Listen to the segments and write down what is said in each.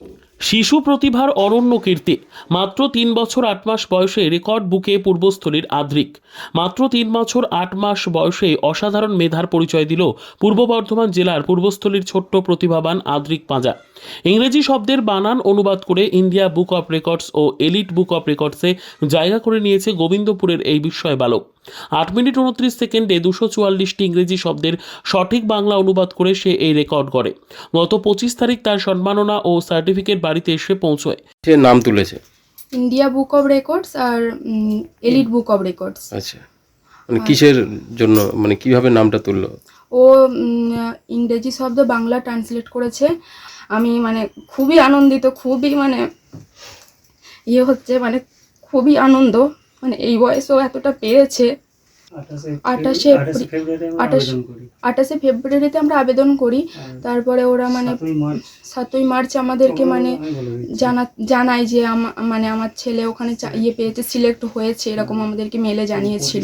Thank you. শিশু প্রতিভার অরণ্য কীর্তি। মাত্র তিন বছর আট মাস বয়সে রেকর্ড বুকে পূর্বস্থলীর আদ্রিক। মাত্র তিন বছর আট মাস বয়সে অসাধারণ মেধার পরিচয় দিল পূর্ব বর্ধমান জেলার পূর্বস্থলীর ছোট্ট প্রতিভাবান আদ্রিক পাঁজা। ইংরেজি শব্দের বানান অনুবাদ করে ইন্ডিয়া বুক অফ রেকর্ডস ও এলিট বুক অফ রেকর্ডসে জায়গা করে নিয়েছে গোবিন্দপুরের এই বিস্ময় বালক। আট মিনিট উনত্রিশ সেকেন্ডে দুশো চুয়াল্লিশটি ইংরেজি শব্দের সঠিক বাংলা অনুবাদ করে সে এই রেকর্ড করে গত পঁচিশ তারিখ তার সম্মাননা ও সার্টিফিকেট বাড়িতে এসে পৌঁছয়। সে নাম তুলেছে? ইন্ডিয়া বুক অফ রেকর্ডস আর এলিট বুক অফ রেকর্ডস। আচ্ছা। মানে কিসের জন্য মানে কীভাবে নামটা তুললো? ও ইংরেজি শব্দ বাংলা ট্রান্সলেট করেছে। আমি মানে খুবই আনন্দিত খুবই মানে ইয়ে হচ্ছে মানে খুবই আনন্দ। মানে এই বয়সেও এতটা পেরেছে। আঠাশে আঠাশে ফেব্রুয়ারিতে আমরা আবেদন করি। তারপরে ওরা মানে সাতই মার্চ। আমাদেরকে মানে। জানা জানায় যে আমা- মানে আমার ছেলে ওখানে ইয়ে পেয়েছে সিলেক্ট হয়েছে এরকম আমাদেরকে মেলে জানিয়েছিল।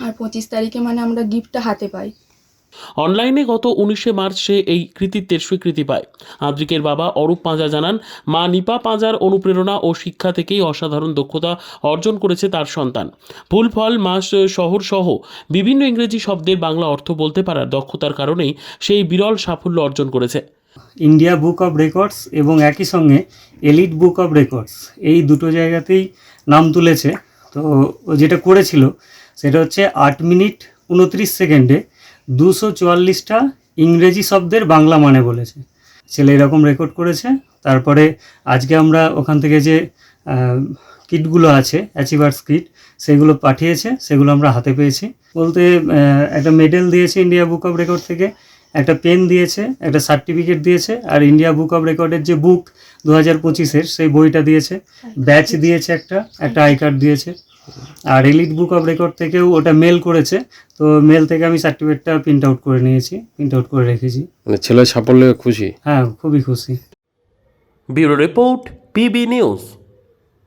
আর পঁচিশ তারিখে মানে আমরা গিফটটা হাতে পাই। অনলাইনে গত উনিশে মার্চ সে এই কৃতিত্বের স্বীকৃতি পায়। আদ্রিকের বাবা অরূপ পাঁজা জানান, মা নিপা পাঁজার অনুপ্রেরণা ও শিক্ষা থেকেই অসাধারণ দক্ষতা অর্জন করেছে তার সন্তান। ফুল, ফল, মাস, শহর সহ বিভিন্ন ইংরেজি শব্দের বাংলা অর্থ বলতে পারার দক্ষতার কারণেই সেই বিরল সাফল্য অর্জন করেছে। ইন্ডিয়া বুক অফ রেকর্ডস এবং একই সঙ্গে এলিট বুক অফ রেকর্ডস এই দুটো জায়গাতেই নাম তুলেছে। তো যেটা করেছিল, সেটা হচ্ছে আট মিনিট উনত্রিশ সেকেন্ডে দুশো চুয়াল্লিশটা ইংরেজি শব্দের বাংলা মানে বলেছে। ছেলে এরকম রেকর্ড করেছে। তারপরে আজকে আমরা ওখান থেকে যে কিটগুলো আছে অ্যাচিভার্স কিট সেগুলো পাঠিয়েছে সেগুলো আমরা হাতে পেয়েছি। বলতে একটা মেডেল দিয়েছে ইন্ডিয়া বুক অফ রেকর্ড থেকে একটা পেন দিয়েছে একটা সার্টিফিকেট দিয়েছে আর ইন্ডিয়া বুক অফ রেকর্ডের যে বুক দু হাজার পঁচিশের সেই বইটা দিয়েছে। ব্যাচ দিয়েছে একটা একটা আই কার্ড দিয়েছে। আর এলিট বুক অফ রেকর্ড থেকেও ওটা মেল করেছে তো মেল থেকে আমি সার্টিফিকেটটা প্রিন্ট আউট করে নিয়েছি প্রিন্ট আউট করে রেখেছি। মানে ছেলে সাফল্যে খুশি? হ্যাঁ খুবই খুশি। Bureau report PB news.